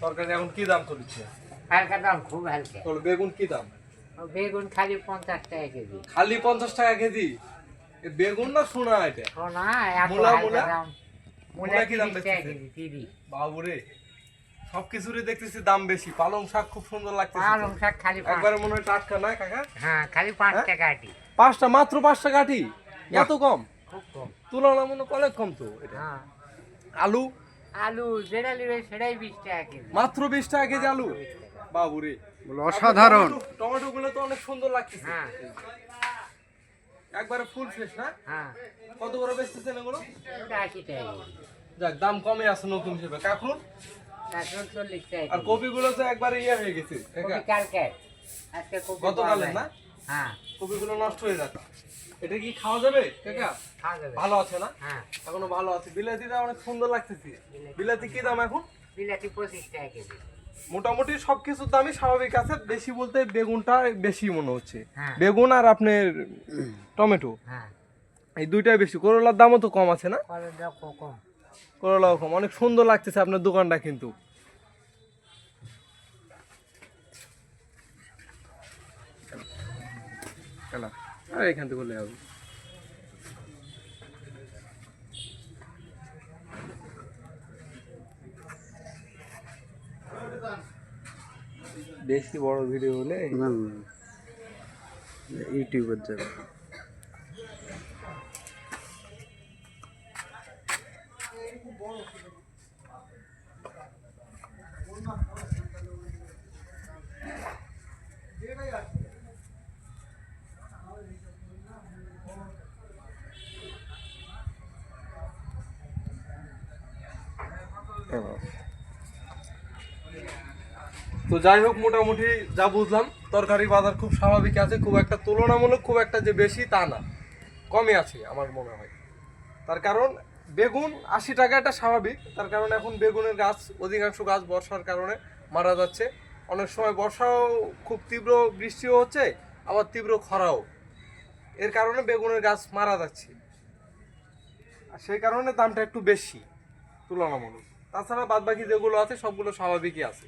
তরকারি এখন কি দাম চলছে? হালকা দাম খুব হালকা। বেগুন কি দাম? বেগুন খালি পঞ্চাশ টাকা কেজি। খালি পঞ্চাশ টাকা কেজি? বেগুন না সোনা এটা? সোনা মূলা, মূলা? মূলা কি দাম বাবুরে সবকিছুরই দেখতেছি দাম বেশি। পালং শাক খুব সুন্দর লাগতেছে পালং শাক খালি একবারে মনে হয় টাটকা না কাকা? হ্যাঁ খালি পাঁচ হ্যাঁ? টাকা আটি। পাঁচটা মাত্র পাঁচটা কাঠি? এত কম? খুব কম। তুলনামূলক অনেক কম তো এটা। হ্যাঁ। আলু? আলু যেটা নেবে সেটাই বিশ টাকা কেজি। মাত্র বিশ টাকা কেজি আলু? বাবুরে। অসাধারণ। টমেটো গুলো তো অনেক সুন্দর লাগতেছে। হ্যাঁ। একবারে ফুল ফ্রেশ না? হ্যাঁ। কত করে বেচতেছেন এগুলো? আশি টাকা যাক দাম কমে আছে নতুন হিসেবে। টাকা আর কপি গুলো তো একবারে ইয়ে হয়ে গেছে গতকালের না। হ্যাঁ। কপি নষ্ট হয়ে যাচ্ছে এটা কি খাওয়া যাবে কাকা? খাওয়া যাবে। ভালো আছে না? হ্যাঁ। এখনও ভালো আছে। বিলাতিটা অনেক সুন্দর লাগতেছে। বিলাতি। কি দাম এখন? বিলাতি পঁচিশ টাকা কেজি। মোটামুটি সবকিছুর দামই স্বাভাবিক আছে। বেশি বলতে বেগুনটা বেশি মনে হচ্ছে। হ্যাঁ। বেগুন আর আপনার টমেটো। হ্যাঁ। এই দুইটাই বেশি। করলার দামও তো কম আছে না? করলাও কম। অনেক সুন্দর লাগতেছে আপনার দোকানটা কিন্তু। খেলা। আর এখান থেকে বললে হবে। বেশি বড় ভিডিও হলে ইউটিউবের যাবে। তো যাই হোক, মোটামুটি যা বুঝলাম, তরকারি বাজার খুব স্বাভাবিক আছে, খুব একটা তুলনামূলক খুব একটা যে বেশি তা না, কমই আছে আমার মনে হয়। তার কারণ বেগুন আশি টাকা এটা স্বাভাবিক, তার কারণ এখন বেগুনের গাছ, অধিকাংশ গাছ বর্ষার কারণে মারা যাচ্ছে। অনেক সময় বর্ষাও খুব তীব্র বৃষ্টিও হচ্ছে, আবার তীব্র খরাও। এর কারণে বেগুনের গাছ মারা যাচ্ছে। সেই কারণে দামটা একটু বেশি, তুলনামূলক। তাছাড়া বাদবাকি যেগুলো আছে সবগুলো স্বাভাবিকই আছে।